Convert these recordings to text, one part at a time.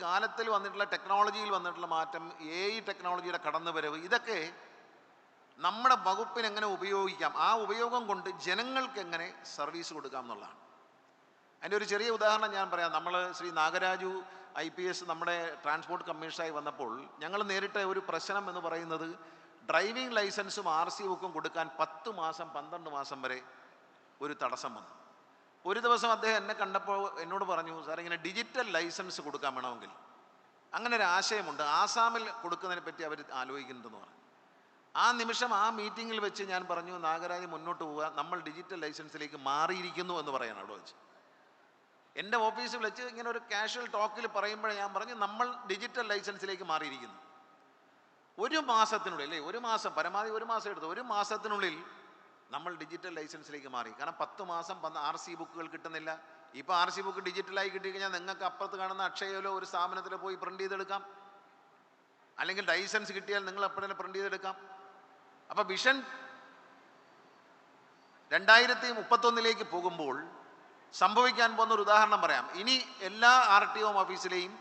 കാലത്തിൽ വന്നിട്ടുള്ള ടെക്നോളജിയിൽ വന്നിട്ടുള്ള മാറ്റം എ ഐ ടെക്നോളജിയുടെ കടന്നുവരവ് ഇതൊക്കെ നമ്മുടെ വകുപ്പിന് എങ്ങനെ ഉപയോഗിക്കാം? ആ ഉപയോഗം കൊണ്ട് ജനങ്ങൾക്ക് എങ്ങനെ സർവീസ് കൊടുക്കാം എന്നുള്ളതാണ്. അതിന്റെ ഒരു ചെറിയ ഉദാഹരണം ഞാൻ പറയാം. നമ്മൾ Shri Nagaraju I P S നമ്മുടെ ട്രാൻസ്പോർട്ട് കമ്മീഷണറായി വന്നപ്പോൾ ഞങ്ങൾ നേരിട്ട ഒരു പ്രശ്നം എന്ന് പറയുന്നത് ഡ്രൈവിംഗ് ലൈസൻസും ആർ സി ബുക്കും കൊടുക്കാൻ പത്ത് മാസം പന്ത്രണ്ട് മാസം വരെ ഒരു തടസ്സം വന്നു. ഒരു ദിവസം അദ്ദേഹം എന്നെ കണ്ടപ്പോൾ എന്നോട് പറഞ്ഞു സാർ ഇങ്ങനെ ഡിജിറ്റൽ ലൈസൻസ് കൊടുക്കാൻ വേണമെങ്കിൽ. അങ്ങനെ ഒരു ആശയമുണ്ട്. ആസാമിൽ കൊടുക്കുന്നതിനെ പറ്റി അവർ ആലോചിക്കുന്നുണ്ടെന്ന് പറഞ്ഞു. ആ നിമിഷം ആ മീറ്റിങ്ങിൽ വെച്ച് ഞാൻ പറഞ്ഞു നാഗരാജ് മുന്നോട്ട് പോവുക. നമ്മൾ ഡിജിറ്റൽ ലൈസൻസിലേക്ക് മാറിയിരിക്കുന്നു എന്ന് പറയാൻ അവിടെ വെച്ച്. എന്റെ ഓഫീസിൽ വെച്ച് ഇങ്ങനെ ഒരു കാഷ്വൽ ടോക്കിൽ പറയുമ്പോഴേ ഞാൻ പറഞ്ഞു നമ്മൾ ഡിജിറ്റൽ ലൈസൻസിലേക്ക് മാറിയിരിക്കുന്നു. ഒരു മാസത്തിനുള്ളിൽ അല്ലേ? ഒരു മാസം പരമാവധി ഒരു മാസം എടുത്തു. ഒരു മാസത്തിനുള്ളിൽ നമ്മൾ ഡിജിറ്റൽ ലൈസൻസിലേക്ക് മാറി. കാരണം പത്ത് മാസം പന്ന് ആർ സി ബുക്കുകൾ കിട്ടുന്നില്ല. ഇപ്പോൾ ആർ സി ബുക്ക് ഡിജിറ്റലായി കിട്ടിക്കഴിഞ്ഞാൽ നിങ്ങൾക്ക് അപ്പുറത്ത് കാണുന്ന അക്ഷയയിലോ ഒരു സ്ഥാപനത്തിലോ പോയി പ്രിന്റ് ചെയ്തെടുക്കാം. അല്ലെങ്കിൽ ലൈസൻസ് കിട്ടിയാൽ നിങ്ങൾ എപ്പോഴും പ്രിന്റ് ചെയ്തെടുക്കാം. അപ്പോൾ വിഷൻ രണ്ടായിരത്തി മുപ്പത്തൊന്നിലേക്ക് പോകുമ്പോൾ സംഭവിക്കാൻ പോകുന്ന ഒരു ഉദാഹരണം പറയാം. ഇനി എല്ലാ ആർ ടി ഒ ഓഫീസിലെയും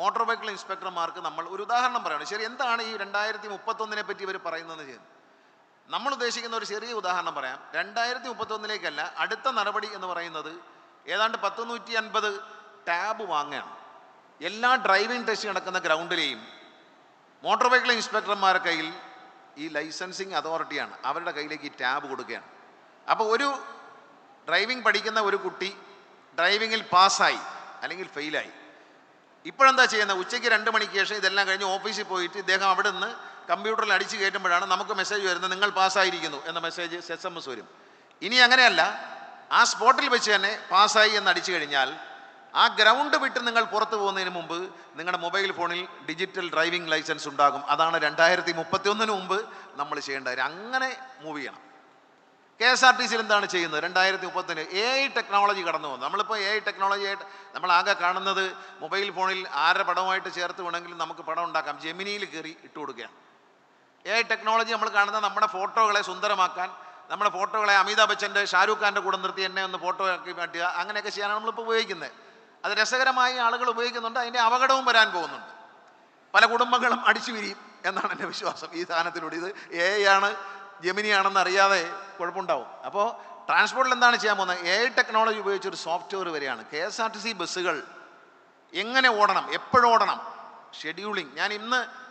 മോട്ടോർ വെഹിക്കിൾ ഇൻസ്പെക്ടർമാർക്ക് നമ്മൾ ഒരു ഉദാഹരണം പറയണം. ശരി എന്താണ് ഈ രണ്ടായിരത്തി മുപ്പത്തൊന്നിനെ പറ്റി ഇവർ പറയുന്നത് ചെയ്യുന്നത് നമ്മൾ ഉദ്ദേശിക്കുന്ന ഒരു ചെറിയ ഉദാഹരണം പറയാം. രണ്ടായിരത്തി മുപ്പത്തൊന്നിലേക്കല്ല അടുത്ത നടപടി എന്ന് പറയുന്നത് ഏതാണ്ട് പത്ത് നൂറ്റി അൻപത് ടാബ് വാങ്ങുകയാണ് എല്ലാ ഡ്രൈവിംഗ് ടെസ്റ്റ് നടക്കുന്ന ഗ്രൗണ്ടിലെയും മോട്ടോർ വെഹിക്കിൾ ഇൻസ്പെക്ടർമാരുടെ കയ്യിൽ ഈ ലൈസൻസിങ് അതോറിറ്റിയാണ്. അവരുടെ കയ്യിലേക്ക് ഈ ടാബ് കൊടുക്കുകയാണ്. അപ്പോൾ ഒരു ഡ്രൈവിംഗ് പഠിക്കുന്ന ഒരു കുട്ടി ഡ്രൈവിങ്ങിൽ പാസ്സായി അല്ലെങ്കിൽ ഫെയിലായി. ഇപ്പോഴെന്താ ചെയ്യുന്നത്? ഉച്ചയ്ക്ക് രണ്ട് മണിക്ക് ശേഷം ഇതെല്ലാം കഴിഞ്ഞ് ഓഫീസിൽ പോയിട്ട് ഇദ്ദേഹം അവിടെ നിന്ന് കമ്പ്യൂട്ടറിൽ അടിച്ചു കയറ്റുമ്പോഴാണ് നമുക്ക് മെസ്സേജ് വരുന്നത് നിങ്ങൾ പാസ്സായിരിക്കുന്നു എന്ന മെസ്സേജ് എസ് എം എസ് വരും. ഇനി അങ്ങനെയല്ല ആ സ്പോട്ടിൽ വെച്ച് തന്നെ പാസ്സായി എന്ന് അടിച്ചു കഴിഞ്ഞാൽ ആ ഗ്രൗണ്ട് വിട്ട് നിങ്ങൾ പുറത്തു പോകുന്നതിന് മുമ്പ് നിങ്ങളുടെ മൊബൈൽ ഫോണിൽ ഡിജിറ്റൽ ഡ്രൈവിംഗ് ലൈസൻസ് ഉണ്ടാകും. അതാണ് രണ്ടായിരത്തി മുപ്പത്തി ഒന്നിന് മുമ്പ് നമ്മൾ ചെയ്യേണ്ട കാര്യം. അങ്ങനെ മൂവ് ചെയ്യണം. കെ എസ് ആർ ടി സിയിൽ എന്താണ് ചെയ്യുന്നത്? രണ്ടായിരത്തി മുപ്പത്തിന് എ ഐ ടെക്നോളജി കടന്നു വന്നു. നമ്മളിപ്പോൾ എ ഐ ടെക്നോളജി ആയിട്ട് നമ്മൾ ആകെ കാണുന്നത് മൊബൈൽ ഫോണിൽ ആരുടെ പടവുമായിട്ട് ചേർത്ത് വേണമെങ്കിലും നമുക്ക് പടം ഉണ്ടാക്കാം. ജെമിനിയിൽ കയറി ഇട്ട് കൊടുക്കുകയാണ് എ ടെക്നോളജി നമ്മൾ കാണുന്നത് നമ്മുടെ ഫോട്ടോകളെ സുന്ദരമാക്കാൻ നമ്മുടെ ഫോട്ടോകളെ അമിതാഭ് ബച്ചന്റെ ഷാരൂഖ് ഖാന്റെ കൂടെ നിർത്തി എന്നെ ഒന്ന് ഫോട്ടോ ആക്കി മാറ്റുക അങ്ങനെയൊക്കെ ചെയ്യാനാണ് നമ്മളിപ്പോൾ ഉപയോഗിക്കുന്നത്. അത് രസകരമായി ആളുകൾ ഉപയോഗിക്കുന്നുണ്ട് അതിന്റെ അപകടവും വരാൻ പോകുന്നുണ്ട്. പല കുടുംബങ്ങളും അടിച്ചു വിരിയും എന്നാണ് എന്റെ വിശ്വാസം. ഈ സാധനത്തിലൂടെ ഇത് എ ആണ് ജെമിനി ആണെന്ന് അറിയാതെ കുഴപ്പമുണ്ടാവും. അപ്പോൾ ട്രാൻസ്പോർട്ടിൽ എന്താണ് ചെയ്യാൻ പോകുന്നത്? എ ടെക്നോളജി ഉപയോഗിച്ച് ഒരു സോഫ്റ്റ്വെയർ വരെയാണ്. K S R T C ബസ്സുകൾ എങ്ങനെ ഓടണം എപ്പോഴോടണം? ഷെഡ്യൂളിംഗ്. ഞാൻ ഇന്ന്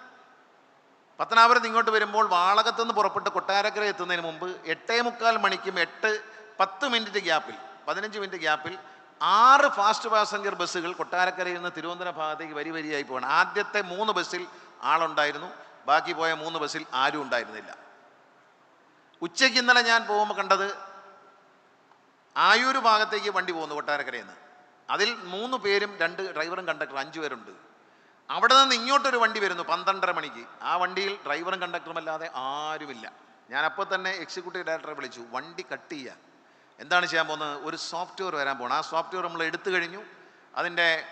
പത്തനാപുരത്ത് ഇങ്ങോട്ട് വരുമ്പോൾ വാളകത്ത് നിന്ന് പുറപ്പെട്ട് കൊട്ടാരക്കര എത്തുന്നതിന് മുമ്പ് എട്ടേ മുക്കാൽ മണിക്കും എട്ട് പത്ത് മിനിറ്റ് ഗ്യാപ്പിൽ പതിനഞ്ച് മിനിറ്റ് ഗ്യാപ്പിൽ ആറ് ഫാസ്റ്റ് പാസഞ്ചർ ബസ്സുകൾ കൊട്ടാരക്കരയിൽ നിന്ന് തിരുവനന്തപുരം ഭാഗത്തേക്ക് വരി വരിയായി പോകണം ആദ്യത്തെ മൂന്ന് ബസ്സിൽ ആളുണ്ടായിരുന്നു. ബാക്കി പോയ മൂന്ന് ബസ്സിൽ ആരും ഉണ്ടായിരുന്നില്ല. ഉച്ചയ്ക്ക് ഇന്നലെ ഞാൻ പോകുമ്പോൾ കണ്ടത് ആയൂർ ഭാഗത്തേക്ക് വണ്ടി പോകുന്നു കൊട്ടാരക്കരയിൽ നിന്ന്. അതിൽ മൂന്ന് പേരും രണ്ട് ഡ്രൈവറും കണ്ടക്ടർ അഞ്ച് പേരുണ്ട്. അവിടെ നിന്ന് ഇങ്ങോട്ടൊരു വണ്ടി വരുന്നു പന്ത്രണ്ടര മണിക്ക്. ആ വണ്ടിയിൽ ഡ്രൈവറും കണ്ടക്ടറും അല്ലാതെ ആരുമില്ല. ഞാൻ അപ്പോൾ തന്നെ എക്സിക്യൂട്ടീവ് ഡയറക്ടറെ വിളിച്ചു. വണ്ടി കട്ട് ചെയ്യുക എന്താണ് ചെയ്യാൻ പോകുന്നത്? ഒരു സോഫ്റ്റ്വെയർ വരാൻ പോകണം ആ സോഫ്റ്റ്വെയർ നമ്മൾ എടുത്തു കഴിഞ്ഞു. അതിന്റെ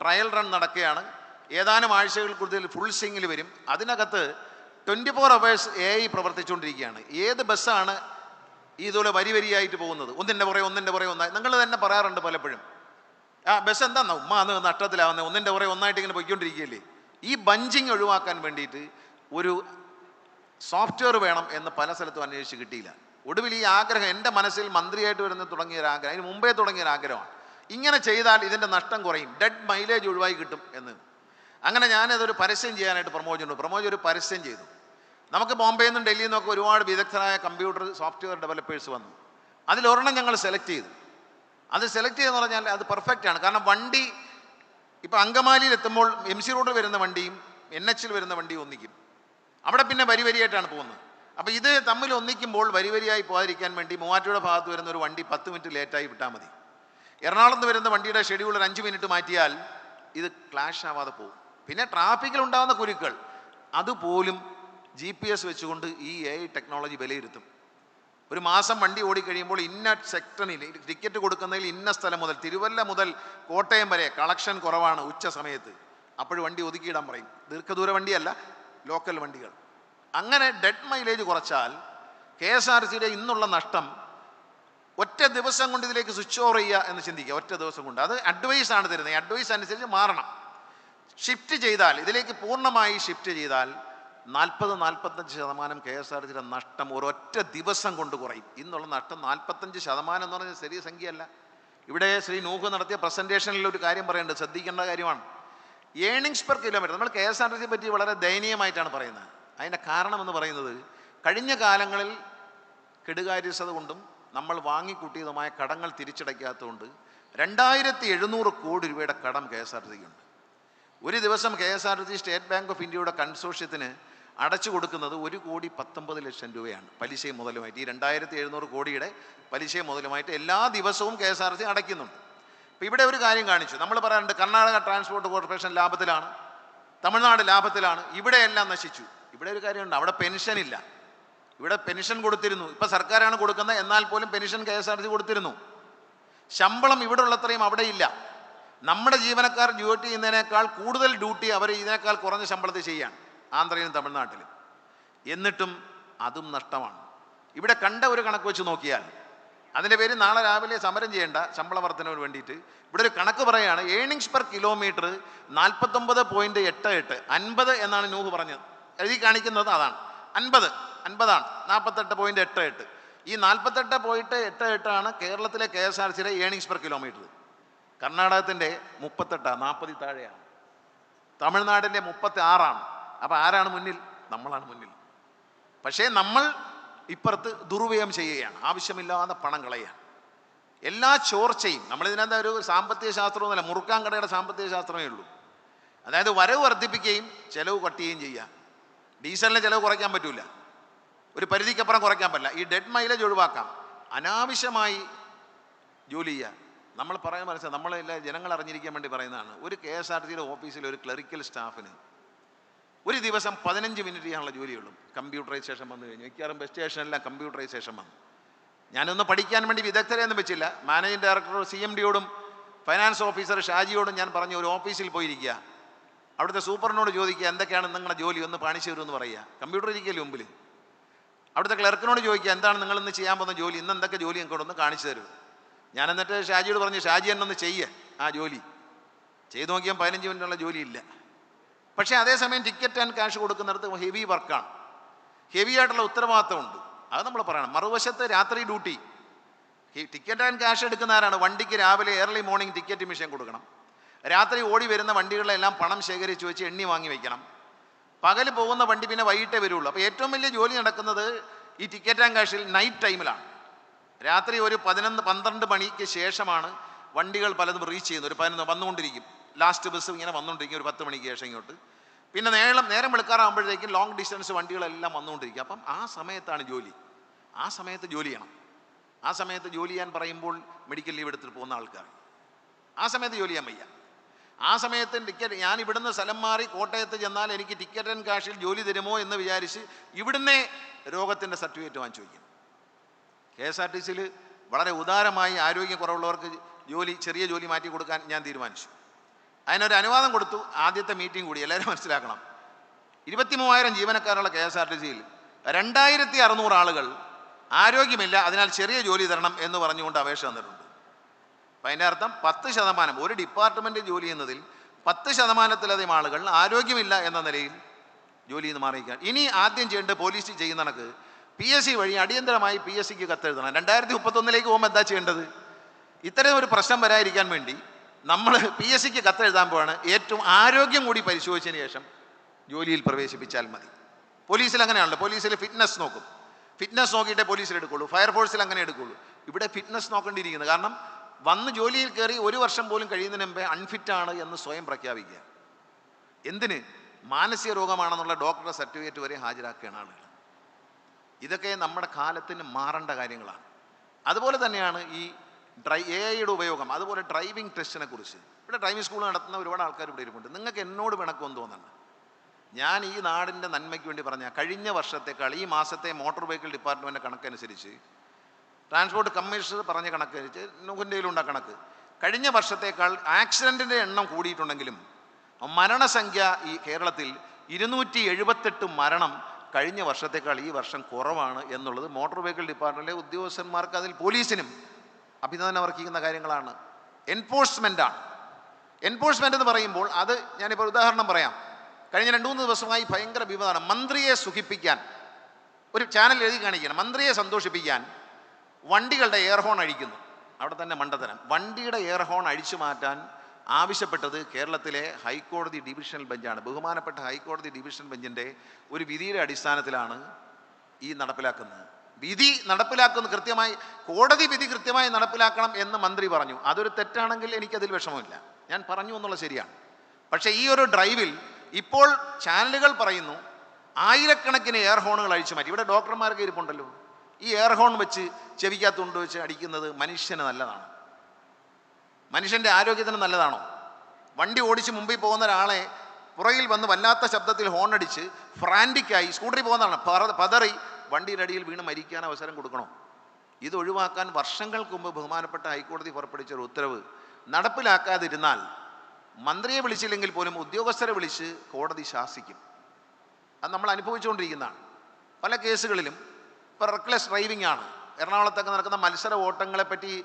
ട്രയൽ റൺ നടക്കുകയാണ്. ഏതാനും ആഴ്ചകൾ കൂടുതൽ ഫുൾ സിങ്ങിൽ വരും. അതിനകത്ത് twenty four hours A I പ്രവർത്തിച്ചുകൊണ്ടിരിക്കുകയാണ്. ഏത് ബസ്സാണ് ഇതുപോലെ വരി വരിയായിട്ട് പോകുന്നത്? ഒന്നിന്റെ പുറകെ ഒന്നിന്റെ പുറകെ ഒന്നായി. നിങ്ങൾ തന്നെ പറയാറുണ്ട് പലപ്പോഴും. ആ ബസ് എന്താ ഉമ്മ അന്ന് നഷ്ടത്തിലാവുന്നത് ഒന്നിന്റെ പുറകെ ഒന്നായിട്ട് ഇങ്ങനെ പൊയ്ക്കൊണ്ടിരിക്കുകയല്ലേ? ഈ ബഞ്ചിങ് ഒഴിവാക്കാൻ വേണ്ടിയിട്ട് ഒരു സോഫ്റ്റ്വെയർ വേണം എന്ന് പല സ്ഥലത്തും അന്വേഷിച്ച് കിട്ടിയില്ല. ഒടുവിൽ ഈ ആഗ്രഹം എന്റെ മനസ്സിൽ മന്ത്രിയായിട്ട് വരുന്ന തുടങ്ങിയ ഒരു ആഗ്രഹം. അതിന് മുമ്പേ തുടങ്ങിയ ഒരു ആഗ്രഹമാണ്. ഇങ്ങനെ ചെയ്താൽ ഇതിന്റെ നഷ്ടം കുറയും. ഡെഡ് മൈലേജ് ഒഴിവായി കിട്ടും എന്ന്. അങ്ങനെ ഞാനതൊരു പരസ്യം ചെയ്യാനായിട്ട് പ്രമോദ് ഉണ്ട് പ്രമോജ് ഒരു പരസ്യം ചെയ്തു. നമുക്ക് ബോംബെയിൽ നിന്നും ഡൽഹിയിൽ നിന്നൊക്കെ ഒരുപാട് വിദഗ്ധരായ കമ്പ്യൂട്ടർ സോഫ്റ്റ്വെയർ ഡെവലപ്പേഴ്സ് വന്നു. അതിലൊരെണ്ണം ഞങ്ങൾ സെലക്ട് ചെയ്തു. അത് സെലക്ട് ചെയ്തെന്ന് പറഞ്ഞാൽ അത് പെർഫെക്റ്റ് ആണ്. കാരണം വണ്ടി ഇപ്പം അങ്കമാലിയിൽ എത്തുമ്പോൾ എം സി റോഡിൽ വരുന്ന വണ്ടിയും എൻ എച്ചിൽ വരുന്ന വണ്ടിയും ഒന്നിക്കും. അവിടെ പിന്നെ വരി വരിയായിട്ടാണ് പോകുന്നത്. അപ്പോൾ ഇത് തമ്മിൽ ഒന്നിക്കുമ്പോൾ വരി വരിയായി പോകാതിരിക്കാൻ വേണ്ടി മൂവാറ്റുപുഴ ഭാഗത്ത് വരുന്ന ഒരു വണ്ടി പത്ത് മിനിറ്റ് ലേറ്റായി വിട്ടാൽ മതി. എറണാകുളത്ത് വരുന്ന വണ്ടിയുടെ ഷെഡ്യൂൾ ഒരു അഞ്ച് മിനിറ്റ് മാറ്റിയാൽ ഇത് ക്ലാഷ് ആവാതെ പോകും. പിന്നെ ട്രാഫിക്കിൽ ഉണ്ടാകുന്ന കുരുക്കൾ അതുപോലും ജി പി എസ് വെച്ചുകൊണ്ട് ഈ എ ഐ ടെക്നോളജി വിലയിരുത്തും. ഒരു മാസം വണ്ടി ഓടിക്കഴിയുമ്പോൾ ഇന്ന സെക്ടറിൽ ടിക്കറ്റ് കൊടുക്കുന്നതിൽ ഇന്ന സ്ഥലം മുതൽ തിരുവല്ല മുതൽ കോട്ടയം വരെ കളക്ഷൻ കുറവാണ് ഉച്ച സമയത്ത്. അപ്പോൾ വണ്ടി ഒതുക്കിയിടാൻ പറയും. ദീർഘദൂര വണ്ടിയല്ല ലോക്കൽ വണ്ടികൾ. അങ്ങനെ ഡെഡ് മൈലേജ് കുറച്ചാൽ കെ എസ് ആർ സിയുടെ ഇന്നുള്ള നഷ്ടം ഒറ്റ ദിവസം കൊണ്ട് ഇതിലേക്ക് സ്വിച്ച് ഓവർ ചെയ്യുക എന്ന് ചിന്തിക്കുക. ഒറ്റ ദിവസം കൊണ്ട്. അത് അഡ്വൈസ് ആണ് തരുന്നത്. അഡ്വൈസ് അനുസരിച്ച് മാറണം. ഷിഫ്റ്റ് ചെയ്താൽ ഇതിലേക്ക് പൂർണമായി ഷിഫ്റ്റ് ചെയ്താൽ നാൽപ്പത് നാൽപ്പത്തഞ്ച് ശതമാനം കെ എസ് ആർ ടിയുടെ നഷ്ടം ഒരൊറ്റ ദിവസം കൊണ്ട് കുറയും. ഇന്നുള്ള നഷ്ടം നാൽപ്പത്തഞ്ച് ശതമാനം എന്ന് പറഞ്ഞാൽ ചെറിയ സംഖ്യയല്ല. ഇവിടെ ശ്രീ നൂഹ് നടത്തിയ പ്രസന്റേഷനിൽ ഒരു കാര്യം പറയേണ്ടത് ശ്രദ്ധിക്കേണ്ട കാര്യമാണ്. ഏണിങ്സ് പെർ കിലോമീറ്റർ നമ്മൾ കെ എസ് ആർ ടി സിയെ പറ്റി വളരെ ദയനീയമായിട്ടാണ് പറയുന്നത്. അതിന്റെ കാരണം എന്ന് പറയുന്നത് കഴിഞ്ഞ കാലങ്ങളിൽ കെടുകാര്യസ്ഥത കൊണ്ടും നമ്മൾ വാങ്ങിക്കൂട്ടിയതുമായ കടങ്ങൾ തിരിച്ചടയ്ക്കാത്തതുകൊണ്ട് രണ്ടായിരത്തി എഴുന്നൂറ് കോടി രൂപയുടെ കടം കെ എസ് ആർ ടി സിക്കുണ്ട് ഒരു ദിവസം K S R T C state bank of ഇന്ത്യയുടെ കൺസോഷ്യത്തിന് അടച്ചു കൊടുക്കുന്നത് ഒരു കോടി പത്തൊമ്പത് ലക്ഷം രൂപയാണ് പലിശയും മുതലുമായിട്ട്. ഈ രണ്ടായിരത്തി എഴുന്നൂറ് കോടിയുടെ പലിശയും മുതലുമായിട്ട് എല്ലാ ദിവസവും കെ എസ് ആർ സി അടയ്ക്കുന്നുണ്ട്. അപ്പോൾ ഇവിടെ ഒരു കാര്യം കാണിച്ചു. നമ്മൾ പറയാറുണ്ട് കർണാടക ട്രാൻസ്പോർട്ട് കോർപ്പറേഷൻ ലാഭത്തിലാണ് തമിഴ്നാട് ലാഭത്തിലാണ് ഇവിടെയെല്ലാം നശിച്ചു. ഇവിടെ ഒരു കാര്യമുണ്ട് അവിടെ പെൻഷൻ ഇല്ല. ഇവിടെ പെൻഷൻ കൊടുത്തിരുന്നു. ഇപ്പം സർക്കാരാണ് കൊടുക്കുന്നത് എന്നാൽ പോലും pension K S R C കൊടുത്തിരുന്നു. ശമ്പളം ഇവിടെ ഉള്ളത്രയും അവിടെ ഇല്ല. നമ്മുടെ ജീവനക്കാർ ഡ്യൂട്ടി ചെയ്യുന്നതിനേക്കാൾ കൂടുതൽ ഡ്യൂട്ടി അവർ ഇതിനേക്കാൾ കുറഞ്ഞ ശമ്പളത്തിൽ ചെയ്യാണ് ആന്ധ്രയിലും തമിഴ്നാട്ടിലും. എന്നിട്ടും അതും നഷ്ടമാണ്. ഇവിടെ കണ്ട ഒരു കണക്ക് വെച്ച് നോക്കിയാൽ അതിന്റെ പേര് നാളെ രാവിലെ സമരം ചെയ്യേണ്ട ശമ്പള വർധനവിന് വേണ്ടിയിട്ട് ഇവിടെ ഒരു കണക്ക് പറയുകയാണ് ഏണിങ്സ് പെർ കിലോമീറ്റർ നാൽപ്പത്തൊമ്പത് പോയിന്റ് എട്ട് എട്ട് അൻപത് എന്നാണ് നൂഹ് പറഞ്ഞത്. എഴുതി കാണിക്കുന്നത് അതാണ്. അൻപത് അൻപതാണ് നാൽപ്പത്തെട്ട് പോയിന്റ് എട്ട് എട്ട്. ഈ നാൽപ്പത്തെട്ട് പോയിട്ട് എട്ട് എട്ടാണ് കേരളത്തിലെ കെ എസ് ആർ സിയിലെ ഏണിങ്സ് പെർ കിലോമീറ്റർ കർണാടകത്തിന്റെ മുപ്പത്തെട്ടാണ് നാൽപ്പതിൽ താഴെയാണ്. തമിഴ്നാടിന്റെ മുപ്പത്തി ആറാണ് അപ്പോൾ ആരാണ് മുന്നിൽ? നമ്മളാണ് മുന്നിൽ. പക്ഷേ നമ്മൾ ഇപ്പുറത്ത് ദുർവ്യയം ചെയ്യുകയാണ്. ആവശ്യമില്ലാതെ പണം കളയുകയാണ്. എല്ലാ ചോർച്ചയും നമ്മളിതിനകത്ത് ഒരു സാമ്പത്തിക ശാസ്ത്രമൊന്നുമല്ല മുറുക്കാൻ കടയുടെ സാമ്പത്തിക ശാസ്ത്രമേ ഉള്ളൂ. അതായത് വരവ് വർദ്ധിപ്പിക്കുകയും ചെലവ് കട്ടുകയും ചെയ്യുക. ഡീസലിന് ചിലവ് കുറയ്ക്കാൻ പറ്റില്ല ഒരു പരിധിക്കപ്പുറം കുറയ്ക്കാൻ പറ്റില്ല. ഈ ഡെഡ് മൈലേജ് ഒഴിവാക്കാം. അനാവശ്യമായി ജോലി ചെയ്യുക. നമ്മൾ പറയാൻ മനസ്സിലായി. നമ്മളെല്ലാം ജനങ്ങൾ അറിഞ്ഞിരിക്കാൻ വേണ്ടി പറയുന്നതാണ്. ഒരു കെ എസ് ആർ ടിയുടെ ഓഫീസിൽ ഒരു ക്ലറിക്കൽ സ്റ്റാഫിന് ഒരു ദിവസം പതിനഞ്ച് മിനിറ്റ് ചെയ്യാനുള്ള ജോലിയുള്ളൂ. കമ്പ്യൂട്ടറൈസേഷൻ വന്നു കഴിഞ്ഞു. മിക്കവാറും ബസ് സ്റ്റേഷനെല്ലാം കമ്പ്യൂട്ടറൈസേഷൻ വന്നു. ഞാനൊന്ന് പഠിക്കാൻ വേണ്ടി വിദഗ്ധരെ ഒന്നും വെച്ചില്ല മാനേജിംഗ് ഡയറക്ടർ സി എം ഡിയോടും ഫൈനാൻസ് ഓഫീസർ ഷാജിയോടും ഞാൻ പറഞ്ഞു ഒരു ഓഫീസിൽ പോയിരിക്കുക. അവിടുത്തെ സൂപ്പറിനോട് ചോദിക്കുക എന്തൊക്കെയാണ് നിങ്ങളുടെ ജോലി? ഒന്ന് കാണിച്ചു തരുമെന്ന് പറയുക. കമ്പ്യൂട്ടർ ഇരിക്കലും മുമ്പിൽ. അവിടുത്തെ ക്ലർക്കിനോട് ചോദിക്കുക എന്താണ് നിങ്ങൾ ഇന്ന് ചെയ്യാൻ പോകുന്ന ജോലി? ഇന്ന് എന്തൊക്കെ ജോലി എനിക്ക് ഒന്ന് കാണിച്ചു തരും? ഞാൻ എന്നിട്ട് ഷാജിയോട് പറഞ്ഞു ഷാജി എന്നൊന്ന് ചെയ്യേ ആ ജോലി. ചെയ്തു നോക്കിയാൽ പതിനഞ്ച് മിനിറ്റുള്ള ജോലിയില്ല. പക്ഷേ അതേസമയം ടിക്കറ്റ് ആൻഡ് ക്യാഷ് കൊടുക്കുന്നിടത്ത് ഹെവി വർക്കാണ് ഹെവി ആയിട്ടുള്ള ഉത്തരവാദിത്തമുണ്ട്. അത് നമ്മൾ പറയണം. മറുവശത്ത് രാത്രി ഡ്യൂട്ടി ടിക്കറ്റ് ആൻഡ് ക്യാഷ് എടുക്കുന്നവരാണ്. വണ്ടിക്ക് രാവിലെ ഏർലി മോർണിംഗ് ടിക്കറ്റ് മിഷൻ കൊടുക്കണം. രാത്രി ഓടി വരുന്ന വണ്ടികളെല്ലാം പണം ശേഖരിച്ച് വെച്ച് എണ്ണി വാങ്ങി വയ്ക്കണം പകൽ പോകുന്ന വണ്ടി പിന്നെ വൈകിട്ടേ വരുള്ളൂ. അപ്പോൾ ഏറ്റവും വലിയ ജോലി നടക്കുന്നത് ഈ ടിക്കറ്റ് ആൻഡ് ക്യാഷിൽ നൈറ്റ് ടൈമിലാണ് രാത്രി ഒരു പതിനൊന്ന് പന്ത്രണ്ട് മണിക്ക് ശേഷമാണ് വണ്ടികൾ പലതും റീച്ച് ചെയ്യുന്നത്. ഒരു പതിനൊന്ന് വന്നുകൊണ്ടിരിക്കും. ലാസ്റ്റ് ബസ് ഇങ്ങനെ വന്നുകൊണ്ടിരിക്കും ഒരു പത്ത് മണിക്ക് ശേഷം ഇങ്ങോട്ട്. പിന്നെ നേരം നേരം വെളുക്കാറാകുമ്പോഴത്തേക്കും ലോങ് ഡിസ്റ്റൻസ് വണ്ടികളെല്ലാം വന്നുകൊണ്ടിരിക്കും അപ്പം ആ സമയത്താണ് ജോലി. ആ സമയത്ത് ജോലി ചെയ്യണം. ആ സമയത്ത് ജോലി ചെയ്യാൻ പറയുമ്പോൾ മെഡിക്കൽ ലീവ് എടുത്തിട്ട് പോകുന്ന ആൾക്കാർ. ആ സമയത്ത് ജോലി ചെയ്യാൻ വയ്യ. ആ സമയത്ത് ടിക്കറ്റ് ഞാൻ ഇവിടുന്ന് സ്ഥലം മാറി കോട്ടയത്ത് ചെന്നാൽ എനിക്ക് ടിക്കറ്റ് ആൻഡ് കാഷിൽ ജോലി തരുമോ എന്ന് വിചാരിച്ച് ഇവിടുന്നേ രോഗത്തിന്റെ സർട്ടിഫിക്കറ്റ് വാങ്ങിച്ചു വയ്ക്കും. കെ എസ് ആർ ടി സിയിൽ വളരെ ഉദാരമായി ആരോഗ്യക്കുറവുള്ളവർക്ക് ജോലി ചെറിയ ജോലി മാറ്റി കൊടുക്കാൻ ഞാൻ തീരുമാനിച്ചു. അതിനൊരു അനുവാദം കൊടുത്തു. ആദ്യത്തെ മീറ്റിംഗ് കൂടി. എല്ലാവരും മനസ്സിലാക്കണം. ഇരുപത്തി മൂവായിരം ജീവനക്കാരുള്ള കെ എസ് ആർ ടി സിയിൽ രണ്ടായിരത്തി അറുന്നൂറ് ആളുകൾ ആരോഗ്യമില്ല അതിനാൽ ചെറിയ ജോലി തരണം എന്ന് പറഞ്ഞുകൊണ്ട് അപേക്ഷ തന്നിട്ടുണ്ട്. അപ്പം അതിന്റെ അർത്ഥം പത്ത് ശതമാനം ഒരു ഡിപ്പാർട്ട്മെന്റ് ജോലി ചെയ്യുന്നതിൽ പത്ത് ശതമാനത്തിലധികം ആളുകൾ ആരോഗ്യമില്ല എന്ന നിലയിൽ ജോലിയിൽ നിന്ന് മാറിയിരിക്കുക ഇനി ആദ്യം ചെയ്യേണ്ടത് പോലീസ് ചെയ്യുന്ന കണക്ക് പി എസ് സി വഴി അടിയന്തരമായി പി എസ് സിക്ക് കത്തെഴുതണം. രണ്ടായിരത്തി മുപ്പത്തൊന്നിലേക്ക് പോകുമ്പോൾ എന്താ ചെയ്യേണ്ടത്? ഇത്തരം ഒരു പ്രശ്നം വരാതിരിക്കാൻ വേണ്ടി നമ്മൾ പി എസ് സിക്ക് കത്തെഴുതാൻ പോവാണ്. ഏറ്റവും ആരോഗ്യം കൂടി പരിശോധിച്ചതിന് ശേഷം ജോലിയിൽ പ്രവേശിപ്പിച്ചാൽ മതി. പോലീസിൽ അങ്ങനെയാണല്ലോ. പോലീസിൽ ഫിറ്റ്നസ് നോക്കും. ഫിറ്റ്നസ് നോക്കിയിട്ടേ പോലീസിൽ എടുക്കുള്ളൂ. ഫയർഫോഴ്സിൽ അങ്ങനെ എടുക്കുള്ളൂ. ഇവിടെ ഫിറ്റ്നസ് നോക്കേണ്ടിയിരിക്കുന്നത് കാരണം വന്ന് ജോലിയിൽ കയറി ഒരു വർഷം പോലും കഴിയുന്നതിന് മുമ്പേ അൺഫിറ്റ് ആണ് എന്ന് സ്വയം പ്രഖ്യാപിക്കുക. എന്തിന്? മാനസിക രോഗമാണെന്നുള്ള ഡോക്ടറുടെ സർട്ടിഫിക്കറ്റ് വരെ ഹാജരാക്കുകയാണ് ആളുകൾ. ഇതൊക്കെ നമ്മുടെ കാലത്തിന് മാറേണ്ട കാര്യങ്ങളാണ്. അതുപോലെ തന്നെയാണ് ഈ ഡ്രൈ എ ഐയുടെ ഉപയോഗം അതുപോലെ ഡ്രൈവിംഗ് ടെസ്റ്റിനെ കുറിച്ച്. ഇവിടെ ഡ്രൈവിംഗ് സ്കൂൾ നടത്തുന്ന ഒരുപാട് ആൾക്കാർ ഇവിടെ ഇരിപ്പുണ്ട്. നിങ്ങൾക്ക് എന്നോട് പിണക്കമെന്ന് തോന്നുന്നുണ്ട് ഞാൻ ഈ നാടിന്റെ നന്മയ്ക്ക് വേണ്ടി പറഞ്ഞ കഴിഞ്ഞ വർഷത്തേക്കാൾ ഈ മാസത്തെ മോട്ടോർ വെഹിക്കിൾ ഡിപ്പാർട്ട്മെന്റ് കണക്കനുസരിച്ച് ട്രാൻസ്പോർട്ട് കമ്മീഷണർ പറഞ്ഞ കണക്കനുസരിച്ച് നുഹന്റെയിലുണ്ട കണക്ക്. കഴിഞ്ഞ വർഷത്തേക്കാൾ ആക്സിഡന്റിന്റെ എണ്ണം കൂടിയിട്ടുണ്ടെങ്കിലും മരണസംഖ്യ ഈ കേരളത്തിൽ ഇരുന്നൂറ്റി എഴുപത്തെട്ട് മരണം കഴിഞ്ഞ വർഷത്തേക്കാൾ ഈ വർഷം കുറവാണ് എന്നുള്ളത് മോട്ടോർ വെഹിക്കിൾ ഡിപ്പാർട്ട്മെന്റിലെ ഉദ്യോഗസ്ഥന്മാർക്ക് അതിൽ പോലീസിനും അഭിനന്ദനം അർഹിക്കുന്ന കാര്യങ്ങളാണ്. എൻഫോഴ്സ്മെന്റാണ് എൻഫോഴ്സ്മെന്റ് എന്ന് പറയുമ്പോൾ അത് ഞാനിപ്പോൾ ഉദാഹരണം പറയാം. കഴിഞ്ഞ രണ്ട് മൂന്ന് ദിവസമായി ഭയങ്കര വിവാദമാണ്. മന്ത്രിയെ സുഖിപ്പിക്കാൻ ഒരു ചാനൽ എഴുതി കാണിക്കണം മന്ത്രിയെ സന്തോഷിപ്പിക്കാൻ വണ്ടികളുടെ എയർഹോൺ അഴിക്കുന്നു. അവിടെ തന്നെ മണ്ടത്തരം. വണ്ടിയുടെ എയർഹോൺ അഴിച്ചു മാറ്റാൻ ആവശ്യപ്പെട്ടത് കേരളത്തിലെ ഹൈക്കോടതി ഡിവിഷണൽ ബെഞ്ചാണ് ബഹുമാനപ്പെട്ട ഹൈക്കോടതി ഡിവിഷണൽ ബെഞ്ചിന്റെ ഒരു വിധിയുടെ അടിസ്ഥാനത്തിലാണ് ഈ നടപ്പിലാക്കുന്നത്. വിധി നടപ്പിലാക്കുന്ന കൃത്യമായി കോടതി വിധി കൃത്യമായി നടപ്പിലാക്കണം എന്ന് മന്ത്രി പറഞ്ഞു. അതൊരു തെറ്റാണെങ്കിൽ എനിക്കതിൽ വിഷമമില്ല. ഞാൻ പറഞ്ഞു എന്നുള്ളത് ശരിയാണ്. പക്ഷേ ഈ ഒരു ഡ്രൈവിൽ ഇപ്പോൾ ചാനലുകൾ പറയുന്നു ആയിരക്കണക്കിന് എയർ ഹോണുകൾ അഴിച്ചു മാറ്റി. ഇവിടെ ഡോക്ടർമാർക്ക് ഇരിപ്പുണ്ടല്ലോ. ഈ എയർ ഹോൺ വെച്ച് ചെവിക്കകത്തുണ്ട് വെച്ച് അടിക്കുന്നത് മനുഷ്യന് നല്ലതാണ്. മനുഷ്യന്റെ ആരോഗ്യത്തിന് നല്ലതാണോ? വണ്ടി ഓടിച്ച് മുമ്പിൽ പോകുന്ന ഒരാളെ പുറകിൽ വന്ന് വല്ലാത്ത ശബ്ദത്തിൽ ഹോൺ അടിച്ച് ഫ്രാന്റിക്കായി സ്കൂട്ടറിൽ പോകുന്നതാണ് പതറി വണ്ടിയുടെ അടിയിൽ വീണ് മരിക്കാൻ അവസരം കൊടുക്കണോ? ഇത് ഒഴിവാക്കാൻ വർഷങ്ങൾക്ക് മുമ്പ് ബഹുമാനപ്പെട്ട ഹൈക്കോടതി പുറപ്പെടുവിച്ച ഒരു ഉത്തരവ്. നടപ്പിലാക്കാതിരുന്നാൽ മന്ത്രിയെ വിളിച്ചില്ലെങ്കിൽ പോലും ഉദ്യോഗസ്ഥരെ വിളിച്ച് കോടതി ശാസിക്കും. അത് നമ്മൾ അനുഭവിച്ചുകൊണ്ടിരിക്കുന്നതാണ്. പല കേസുകളിലും ഇപ്പോൾ റെക്ലെസ് ഡ്രൈവിംഗ് ആണ്. എറണാകുളത്തൊക്കെ നടക്കുന്ന മത്സര ഓട്ടങ്ങളെപ്പറ്റി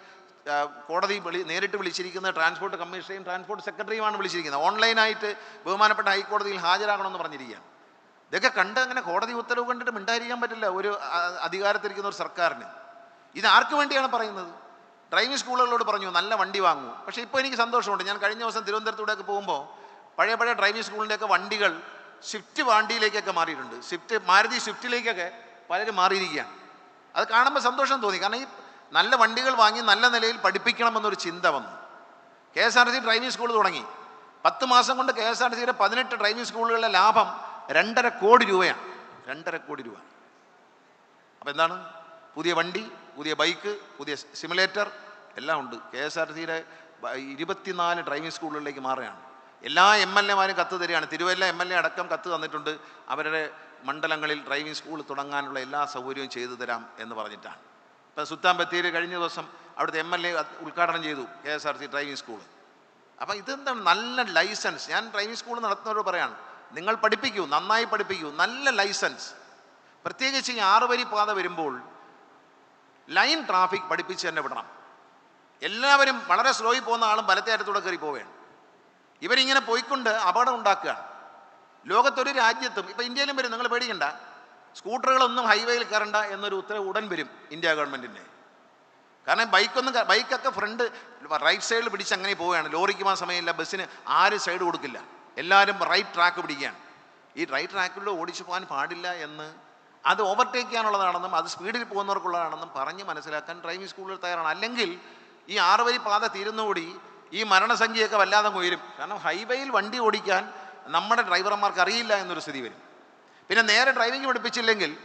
കോടതി വിളി നേരിട്ട് വിളിച്ചിരിക്കുന്ന ട്രാൻസ്പോർട്ട് കമ്മീഷനെയും ട്രാൻസ്പോർട്ട് സെക്രട്ടറിയുമാണ് വിളിച്ചിരിക്കുന്നത്. ഓൺലൈനായിട്ട് ബഹുമാനപ്പെട്ട ഹൈക്കോടതിയിൽ ഹാജരാകണമെന്ന് പറഞ്ഞിരിക്കുകയാണ്. ഇതൊക്കെ കണ്ട് അങ്ങനെ കോടതി ഉത്തരവ് കണ്ടിട്ട് മിണ്ടായിരിക്കാൻ പറ്റില്ല. ഒരു അധികാരത്തിരിക്കുന്ന ഒരു സർക്കാരിന്. ഇത് ആർക്ക് വേണ്ടിയാണ് പറയുന്നത്? ഡ്രൈവിംഗ് സ്കൂളുകളോട് പറഞ്ഞു നല്ല വണ്ടി വാങ്ങൂ. പക്ഷേ ഇപ്പോൾ എനിക്ക് സന്തോഷമുണ്ട്. ഞാൻ കഴിഞ്ഞ ദിവസം തിരുവനന്തപുരത്തൂടെയൊക്കെ പോകുമ്പോൾ പഴയ പഴയ ഡ്രൈവിംഗ് സ്കൂളിന്റെയൊക്കെ വണ്ടികൾ സ്വിഫ്റ്റ് വണ്ടിയിലേക്കൊക്കെ മാറിയിട്ടുണ്ട്. സ്വിഫ്റ്റ് മാരുതി സ്വിഫ്റ്റിലേക്കൊക്കെ പലരും മാറിയിരിക്കുകയാണ്. അത് കാണുമ്പോൾ സന്തോഷം തോന്നി. കാരണം ഈ നല്ല വണ്ടികൾ വാങ്ങി നല്ല നിലയിൽ പഠിപ്പിക്കണമെന്നൊരു ചിന്ത വന്നു. K S R T C driving school തുടങ്ങി. പത്ത് മാസം കൊണ്ട് കെ എസ് ആർ ടി സിയുടെ പതിനെട്ട് ഡ്രൈവിംഗ് സ്കൂളുകളിലെ ലാഭം രണ്ടര കോടി രൂപയാണ്. രണ്ടര കോടി രൂപ. അപ്പോൾ എന്താണ്? പുതിയ വണ്ടി പുതിയ ബൈക്ക് പുതിയ സിമുലേറ്റർ എല്ലാം ഉണ്ട്. കെ എസ് ആർ സിയുടെ ഇരുപത്തിനാല് ഡ്രൈവിംഗ് സ്കൂളുകളിലേക്ക് മാറുകയാണ്. എല്ലാ എം എൽ എമാരും കത്ത് തരികയാണ്. തിരുവല്ല എം എൽ എ അടക്കം കത്ത് തന്നിട്ടുണ്ട്. അവരുടെ മണ്ഡലങ്ങളിൽ ഡ്രൈവിംഗ് സ്കൂൾ തുടങ്ങാനുള്ള എല്ലാ സൗകര്യവും ചെയ്തു തരാം എന്ന് പറഞ്ഞിട്ടാണ്. ഇപ്പം സുൽത്താൻ കഴിഞ്ഞ ദിവസം അവിടുത്തെ എം എൽ എ ഉദ്ഘാടനം ചെയ്തു K S R C driving school അപ്പം ഇതെന്താണ്? നല്ല ലൈസൻസ്. ഞാൻ ഡ്രൈവിംഗ് സ്കൂൾ നടത്തുന്നവരോട് പറയാണ്. നിങ്ങൾ പഠിപ്പിക്കൂ നന്നായി പഠിപ്പിക്കൂ നല്ല ലൈസൻസ്. പ്രത്യേകിച്ച് ഈ ആറുവരി പാത വരുമ്പോൾ ലൈൻ ട്രാഫിക് പഠിപ്പിച്ച് തന്നെ വിടണം. എല്ലാവരും വളരെ സ്ലോയിൽ പോകുന്ന ആളും വലത്തെ അറ്റത്തൂടെ കയറി പോവുകയാണ്. ഇവരിങ്ങനെ പോയിക്കൊണ്ട് അപകടം ഉണ്ടാക്കുകയാണ്. ലോകത്തൊരു രാജ്യത്തും ഇപ്പം ഇന്ത്യയിലും വരും നിങ്ങൾ പേടിക്കണ്ട. സ്കൂട്ടറുകളൊന്നും ഹൈവേയിൽ കയറണ്ട എന്നൊരു ഉത്തരവ് ഉടൻ വരും ഇന്ത്യ ഗവൺമെന്റിന്റെ കാരണം ബൈക്കൊന്നും ബൈക്കൊക്കെ ഫ്രണ്ട് റൈറ്റ് സൈഡിൽ പിടിച്ച് അങ്ങനെ പോവുകയാണ്. ലോറിക്ക് പോകാൻ സമയമില്ല ബസ്സിന് ആരും സൈഡ് കൊടുക്കില്ല. എല്ലാവരും റൈറ്റ് ട്രാക്ക് പിടിക്കുകയാണ്. ഈ റൈറ്റ് ട്രാക്കിലൂടെ ഓടിച്ചു പോകാൻ പാടില്ല എന്ന് അത് ഓവർടേക്ക് ചെയ്യാനുള്ളതാണെന്നും അത് സ്പീഡിൽ പോകുന്നവർക്കുള്ളതാണെന്നും പറഞ്ഞ് മനസ്സിലാക്കാൻ ഡ്രൈവിംഗ് സ്കൂളിൽ തയ്യാറാണ്. അല്ലെങ്കിൽ ഈ ആറ് വരി പാത തീരുന്നുകൂടി ഈ മരണസംഖ്യയൊക്കെ വല്ലാതെ ഉയരും. കാരണം ഹൈവേയിൽ വണ്ടി ഓടിക്കാൻ നമ്മുടെ ഡ്രൈവർമാർക്ക് അറിയില്ല എന്നൊരു സ്ഥിതി വരും. പിന്നെ നേരെ ഡ്രൈവിംഗ് പഠിപ്പിച്ചില്ലെങ്കിൽ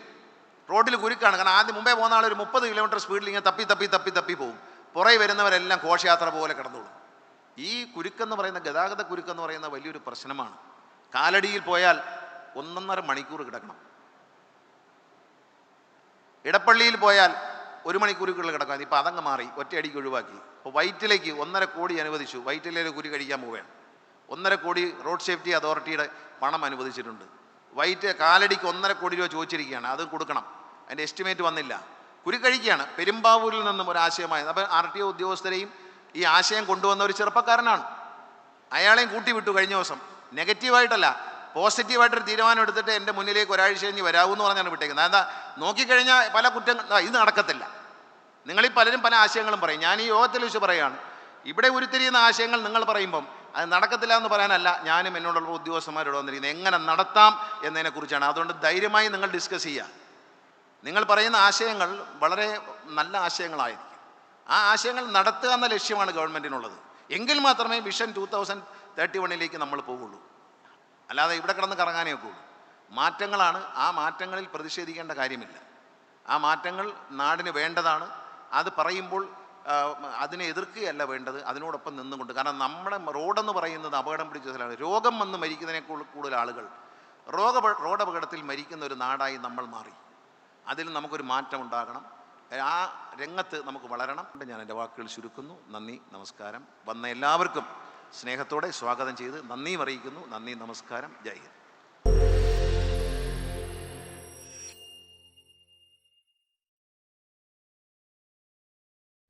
റോഡിൽ കുരുക്കാണ്. കാരണം ആദ്യം മുമ്പേ പോകുന്ന ആൾ ഒരു മുപ്പത് കിലോമീറ്റർ സ്പീഡിൽ ഇങ്ങനെ തപ്പി തപ്പി തപ്പി തപ്പി പോകും പുറകെ വരുന്നവരെല്ലാം ഘോഷയാത്ര പോലെ കിടന്നോളും. ഈ കുരുക്കെന്ന് പറയുന്ന ഗതാഗത കുരുക്കെന്ന് പറയുന്ന വലിയൊരു പ്രശ്നമാണ്. കാലടിയിൽ പോയാൽ ഒന്നൊന്നര മണിക്കൂർ കിടക്കണം. ഇടപ്പള്ളിയിൽ പോയാൽ ഒരു മണിക്കൂറുകളിൽ കിടക്കാം ഇപ്പോൾ അതങ്ങ് മാറി ഒറ്റയടിക്ക് ഒഴിവാക്കി. അപ്പോൾ വൈറ്റിലേക്ക് ഒന്നര കോടി അനുവദിച്ചു. വൈറ്റിലേക്ക് കുരി കഴിക്കാൻ പോവുകയാണ്. ഒന്നര കോടി റോഡ് സേഫ്റ്റി അതോറിറ്റിയുടെ പണം അനുവദിച്ചിട്ടുണ്ട്. വൈറ്റ് കാലടിക്ക് ഒന്നര കോടി രൂപ ചോദിച്ചിരിക്കുകയാണ്. അത് കൊടുക്കണം. അതിന്റെ എസ്റ്റിമേറ്റ് വന്നില്ല. കുരു കഴിക്കുകയാണ്. പെരുമ്പാവൂരിൽ നിന്നും ഒരു ആശയമായത് അപ്പോൾ ആർ ടി ഒ ഉദ്യോഗസ്ഥരെയും ഈ ആശയം കൊണ്ടുവന്ന ഒരു ചെറുപ്പക്കാരനാണ്. അയാളെയും കൂട്ടി വിട്ടു കഴിഞ്ഞ ദിവസം. നെഗറ്റീവായിട്ടല്ല പോസിറ്റീവായിട്ടൊരു തീരുമാനം എടുത്തിട്ട് എന്റെ മുന്നിലേക്ക് ഒരാഴ്ച കഴിഞ്ഞ് വരാവൂ എന്ന് പറഞ്ഞാണ് വിട്ടേക്കുന്നത്. എന്താ നോക്കിക്കഴിഞ്ഞാൽ പല കുറ്റം ദാ ഇത് നടക്കത്തില്ല. നിങ്ങളീ പലരും പല ആശയങ്ങളും പറയും. ഞാൻ ഈ യോഗത്തിൽ വെച്ച് പറയുകയാണ്. ഇവിടെ ഉരുത്തിരിയുന്ന ആശയങ്ങൾ നിങ്ങൾ പറയുമ്പം അത് നടക്കത്തില്ല എന്ന് പറയാനല്ല ഞാനും എന്നോടുള്ള ഉദ്യോഗസ്ഥന്മാരോട് വന്നിരിക്കുന്നത്. എങ്ങനെ നടത്താം എന്നതിനെക്കുറിച്ചാണ്. അതുകൊണ്ട് ധൈര്യമായി നിങ്ങൾ ഡിസ്കസ് ചെയ്യുക. നിങ്ങൾ പറയുന്ന ആശയങ്ങൾ വളരെ നല്ല ആശയങ്ങളായിരിക്കും. ആ ആശയങ്ങൾ നടത്തുക എന്ന ലക്ഷ്യമാണ് ഗവൺമെന്റിനുള്ളത് എങ്കിൽ മാത്രമേ വിഷൻ ടൂ തൗസൻഡ് തേർട്ടി വണ്ണിലേക്ക് നമ്മൾ പോകുള്ളൂ അല്ലാതെ ഇവിടെ കിടന്ന് കറങ്ങാനേ ഒക്കുള്ളൂ മാറ്റങ്ങളാണ്. ആ മാറ്റങ്ങളിൽ പ്രതിഷേധിക്കേണ്ട കാര്യമില്ല. ആ മാറ്റങ്ങൾ നാടിന് വേണ്ടതാണ്. അത് പറയുമ്പോൾ അതിനെ എതിർക്കുകയല്ല വേണ്ടത്. അതിനോടൊപ്പം നിന്നുകൊണ്ട്. കാരണം നമ്മുടെ റോഡെന്ന് പറയുന്നത് അപകടം പിടിച്ച സ്ഥലമാണ്. രോഗം വന്ന് മരിക്കുന്നതിനേക്കാൾ കൂടുതൽ ആളുകൾ. റോഗ റോഡപകടത്തിൽ മരിക്കുന്ന ഒരു നാടായി നമ്മൾ മാറി. അതിൽ നമുക്കൊരു മാറ്റം ഉണ്ടാകണം ആ രംഗത്ത് നമുക്ക് വളരണം. ഞാൻ എന്റെ വാക്കുകൾ ചുരുക്കുന്നു. നന്ദി നമസ്കാരം. വന്ന എല്ലാവർക്കും സ്നേഹത്തോടെ സ്വാഗതം ചെയ്ത് നന്ദിയും അറിയിക്കുന്നു. നന്ദി നമസ്കാരം. ജയ് ഹിന്ദ്.